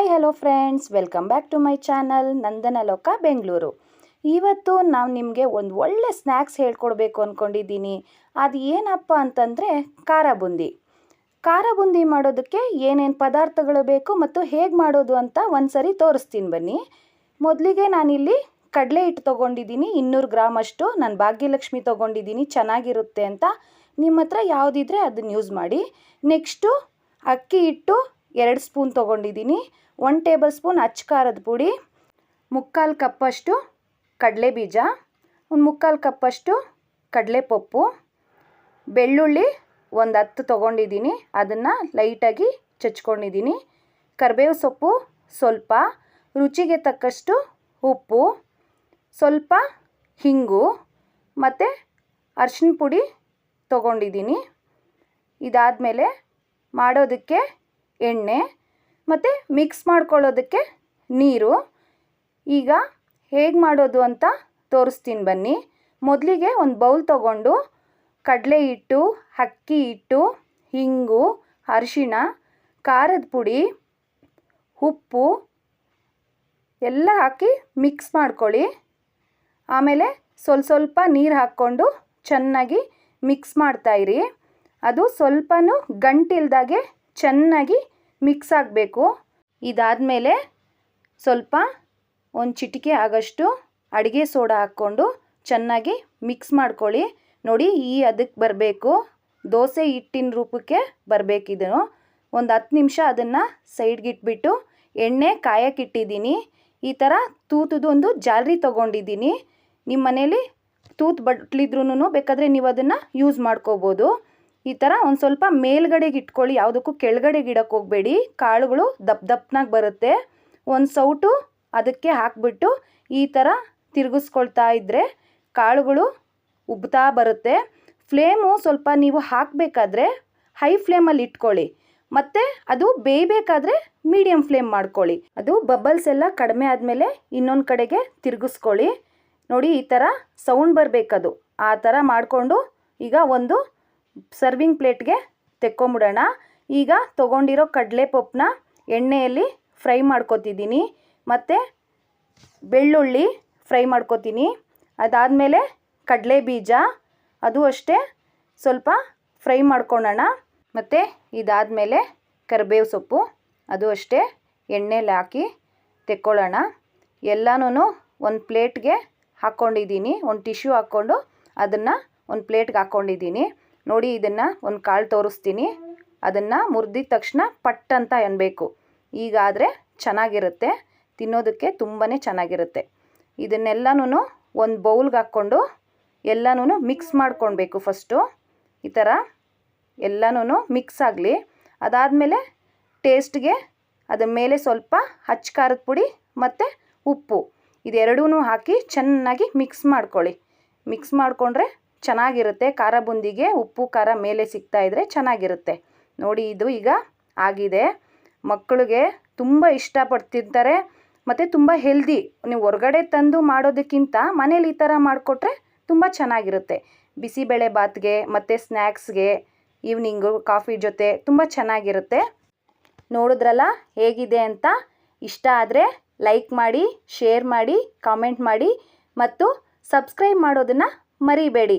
Hi hello friends welcome back to my channel Nandana Loka Bengaluru ಇವತ್ತು ನಾವು ನಿಮಗೆ ಒಂದು ಒಳ್ಳೆ ಸ್ನ್ಯಾಕ್ಸ್ ಹೇಳ್ಕೊಡ್ಬೇಕು ಅಂದ್ಕೊಂಡಿದ್ದೀನಿ ಅದು ಏನಪ್ಪ ಅಂತಂದರೆ ಖಾರ ಬುಂದಿ ಖಾರ ಬುಂದಿ ಮಾಡೋದಕ್ಕೆ ಏನೇನು ಪದಾರ್ಥಗಳು ಬೇಕು ಮತ್ತು ಹೇಗೆ ಮಾಡೋದು ಅಂತ ಒಂದು ಸರಿ ತೋರಿಸ್ತೀನಿ ಬನ್ನಿ. ಮೊದಲಿಗೆ ನಾನಿಲ್ಲಿ ಕಡಲೆ ಹಿಟ್ಟು ತೊಗೊಂಡಿದ್ದೀನಿ, ಇನ್ನೂರು ಗ್ರಾಮ್ ಅಷ್ಟು. ನಾನು ಭಾಗ್ಯಲಕ್ಷ್ಮಿ ತೊಗೊಂಡಿದ್ದೀನಿ, ಚೆನ್ನಾಗಿರುತ್ತೆ ಅಂತ. ನಿಮ್ಮ ಹತ್ರ ಯಾವುದಿದ್ರೆ ಅದನ್ನು ಯೂಸ್ ಮಾಡಿ. ನೆಕ್ಸ್ಟು ಅಕ್ಕಿ ಹಿಟ್ಟು ಎರಡು ಸ್ಪೂನ್ ತೊಗೊಂಡಿದ್ದೀನಿ. ಒನ್ ಟೇಬಲ್ ಸ್ಪೂನ್ ಅಚ್ಚ ಖಾರದ ಪುಡಿ, ಮುಕ್ಕಾಲು ಕಪ್ಪಷ್ಟು ಕಡಲೆ ಬೀಜ ಒಂದು ಮುಕ್ಕಾಲು ಕಪ್ಪಷ್ಟು ಕಡಲೆಪಪ್ಪು, ಬೆಳ್ಳುಳ್ಳಿ ಒಂದು ಹತ್ತು ತೊಗೊಂಡಿದ್ದೀನಿ. ಅದನ್ನು ಲೈಟಾಗಿ ಚಚ್ಕೊಂಡಿದ್ದೀನಿ. ಕರಿಬೇವು ಸೊಪ್ಪು ಸ್ವಲ್ಪ, ರುಚಿಗೆ ತಕ್ಕಷ್ಟು ಉಪ್ಪು, ಸ್ವಲ್ಪ ಹಿಂಗು ಮತ್ತು ಅರ್ಶಿನ ಪುಡಿ ತೊಗೊಂಡಿದ್ದೀನಿ. ಇದಾದಮೇಲೆ ಮಾಡೋದಕ್ಕೆ ಎಣ್ಣೆ ಮತ್ತು ಮಿಕ್ಸ್ ಮಾಡ್ಕೊಳ್ಳೋದಕ್ಕೆ ನೀರು. ಈಗ ಹೇಗೆ ಮಾಡೋದು ಅಂತ ತೋರಿಸ್ತೀನಿ ಬನ್ನಿ. ಮೊದಲಿಗೆ ಒಂದು ಬೌಲ್ ತೊಗೊಂಡು ಕಡಲೆ ಹಿಟ್ಟು, ಅಕ್ಕಿ ಹಿಟ್ಟು ಹಿಂಗು ಅರಿಶಿಣ, ಖಾರದ ಪುಡಿ, ಉಪ್ಪು ಎಲ್ಲ ಹಾಕಿ ಮಿಕ್ಸ್ ಮಾಡ್ಕೊಳ್ಳಿ. ಆಮೇಲೆ ಸ್ವಲ್ಪ ಸ್ವಲ್ಪ ನೀರು ಹಾಕ್ಕೊಂಡು ಚೆನ್ನಾಗಿ ಮಿಕ್ಸ್ ಮಾಡ್ತಾಯಿರಿ ಅದು ಸ್ವಲ್ಪನೂ ಗಂಟಿಲ್ದಾಗೆ ಚೆನ್ನಾಗಿ ಮಿಕ್ಸ್ ಆಗಬೇಕು. ಇದಾದಮೇಲೆ ಸ್ವಲ್ಪ ಒಂದು ಚಿಟಿಕೆ ಆಗಷ್ಟು ಅಡುಗೆ ಸೋಡಾ ಹಾಕ್ಕೊಂಡು ಚೆನ್ನಾಗಿ ಮಿಕ್ಸ್ ಮಾಡ್ಕೊಳ್ಳಿ. ನೋಡಿ ಈ ಅದಕ್ಕೆ ಬರಬೇಕು. ದೋಸೆ ಹಿಟ್ಟಿನ ರೂಪಕ್ಕೆ ಬರಬೇಕಿದು ಒಂದು ಹತ್ತು ನಿಮಿಷ ಅದನ್ನು ಸೈಡ್ಗಿಟ್ಬಿಟ್ಟು ಎಣ್ಣೆ ಕಾಯಕ್ಕಿಟ್ಟಿದ್ದೀನಿ ಈ ಥರ ತೂತದೊಂದು ಜಾಲರಿ ತೊಗೊಂಡಿದ್ದೀನಿ. ನಿಮ್ಮ ಮನೇಲಿ ತೂತು ಬಟ್ಲಿದ್ರೂ ಬೇಕಾದರೆ ನೀವು ಅದನ್ನು ಯೂಸ್ ಮಾಡ್ಕೋಬೋದು. ಈ ಥರ ಒಂದು ಸ್ವಲ್ಪ ಮೇಲ್ಗಡೆಗೆ ಇಟ್ಕೊಳ್ಳಿ. ಯಾವುದಕ್ಕೂ ಕೆಳಗಡೆಗೆ ಇಡಕ್ಕೆ ಹೋಗಬೇಡಿ. ಕಾಳುಗಳು ದಪ್ಪ ದಪ್ಪನಾಗಿ ಬರುತ್ತೆ. ಒಂದು ಸೌಟು ಅದಕ್ಕೆ ಹಾಕ್ಬಿಟ್ಟು ಈ ಥರ ತಿರುಗಿಸ್ಕೊಳ್ತಾ ಇದ್ದರೆ ಕಾಳುಗಳು ಉಬ್ತಾ ಬರುತ್ತೆ. ಫ್ಲೇಮು ಸ್ವಲ್ಪ ನೀವು ಹಾಕಬೇಕಾದ್ರೆ ಹೈ ಫ್ಲೇಮಲ್ಲಿ ಇಟ್ಕೊಳ್ಳಿ. ಮತ್ತು ಅದು ಬೇಯಬೇಕಾದ್ರೆ ಮೀಡಿಯಮ್ ಫ್ಲೇಮ್ ಮಾಡ್ಕೊಳ್ಳಿ. ಅದು ಬಬಲ್ಸ್ ಎಲ್ಲ ಕಡಿಮೆ ಆದಮೇಲೆ ಇನ್ನೊಂದು ಕಡೆಗೆ ತಿರುಗಿಸ್ಕೊಳ್ಳಿ. ನೋಡಿ ಈ ಥರ ಸೌಂಡ್ ಬರಬೇಕದು. ಆ ಥರ ಮಾಡಿಕೊಂಡು ಈಗ ಒಂದು ಸರ್ವಿಂಗ್ ಪ್ಲೇಟ್ಗೆ ತೆಕ್ಕೊಂಬಿಡೋಣ. ಈಗ ತೊಗೊಂಡಿರೋ ಕಡಲೆ ಪಪ್ಪನ್ನ ಎಣ್ಣೆಯಲ್ಲಿ ಫ್ರೈ ಮಾಡ್ಕೊತಿದ್ದೀನಿ. ಮತ್ತು ಬೆಳ್ಳುಳ್ಳಿ ಫ್ರೈ ಮಾಡ್ಕೊತೀನಿ. ಅದಾದಮೇಲೆ ಕಡಲೆ ಬೀಜ, ಅದು ಅಷ್ಟೇ. ಸ್ವಲ್ಪ ಫ್ರೈ ಮಾಡ್ಕೊಳ್ಳೋಣ ಮತ್ತು ಇದಾದಮೇಲೆ ಕರಿಬೇವು ಸೊಪ್ಪು, ಅದು ಅಷ್ಟೇ. ಎಣ್ಣೆಲಿ ಹಾಕಿ ತೆಕ್ಕೊಳ್ಳೋಣ. ಎಲ್ಲನೂ ಒಂದು ಪ್ಲೇಟ್ಗೆ ಹಾಕ್ಕೊಂಡಿದ್ದೀನಿ ಒಂದು ಟಿಶ್ಯೂ ಹಾಕ್ಕೊಂಡು ಅದನ್ನು ಒಂದು ಪ್ಲೇಟ್ಗೆ ಹಾಕ್ಕೊಂಡಿದ್ದೀನಿ ನೋಡಿ ಇದನ್ನು ಒಂದು ಕಾಳು ತೋರಿಸ್ತೀನಿ. ಅದನ್ನು ಮುರಿದಿದ ತಕ್ಷಣ ಪಟ್ ಅಂತ ಅನ್ಬೇಕು ಈಗಾದರೆ ಚೆನ್ನಾಗಿರುತ್ತೆ. ತಿನ್ನೋದಕ್ಕೆ ತುಂಬಾ ಚೆನ್ನಾಗಿರುತ್ತೆ. ಇದನ್ನೆಲ್ಲನೂ ಒಂದು ಬೌಲ್ಗೆ ಹಾಕ್ಕೊಂಡು ಎಲ್ಲನೂ ಮಿಕ್ಸ್ ಮಾಡ್ಕೊಳ್ಬೇಕು ಫಸ್ಟು ಈ ಥರ ಎಲ್ಲನೂ ಮಿಕ್ಸ್ ಆಗಲಿ. ಅದಾದಮೇಲೆ ಟೇಸ್ಟ್ಗೆ ಅದರ ಮೇಲೆ ಸ್ವಲ್ಪ ಹಚ್ಚ ಖಾರದ ಪುಡಿ ಮತ್ತು ಉಪ್ಪು. ಇದೆರಡೂ ಹಾಕಿ ಚೆನ್ನಾಗಿ ಮಿಕ್ಸ್ ಮಾಡ್ಕೊಳ್ಳಿ. ಮಿಕ್ಸ್ ಮಾಡಿಕೊಂಡ್ರೆ ಚೆನ್ನಾಗಿರುತ್ತೆ. ಖಾರ ಬುಂದಿಗೆ ಉಪ್ಪು, ಖಾರ ಮೇಲೆ ಸಿಗ್ತಾ ಇದ್ದರೆ ಚೆನ್ನಾಗಿರುತ್ತೆ. ನೋಡಿ, ಇದು ಈಗ ಆಗಿದೆ. ಮಕ್ಕಳಿಗೆ ತುಂಬ ಇಷ್ಟಪಟ್ಟು ತಿಂತಾರೆ ಮತ್ತು ತುಂಬ ಹೆಲ್ದಿ ನೀವು ಹೊರಗಡೆ ತಂದು ಮಾಡೋದಕ್ಕಿಂತ ಮನೇಲಿ ಈ ಥರ ಮಾಡಿಕೊಟ್ರೆ ತುಂಬ ಚೆನ್ನಾಗಿರುತ್ತೆ. ಬಿಸಿಬೇಳೆ ಬಾತ್ಗೆ ಮತ್ತು ಸ್ನ್ಯಾಕ್ಸ್ಗೆ ಈವ್ನಿಂಗು ಕಾಫಿ ಜೊತೆ ತುಂಬ ಚೆನ್ನಾಗಿರುತ್ತೆ. ನೋಡಿದ್ರಲ್ಲ ಹೇಗಿದೆ ಅಂತ? ಇಷ್ಟ ಆದರೆ ಲೈಕ್ ಮಾಡಿ ಶೇರ್ ಮಾಡಿ ಕಾಮೆಂಟ್ ಮಾಡಿ, ಮತ್ತು ಸಬ್ಸ್ಕ್ರೈಬ್ ಮಾಡೋದನ್ನು ಮರಿಬೇಡಿ.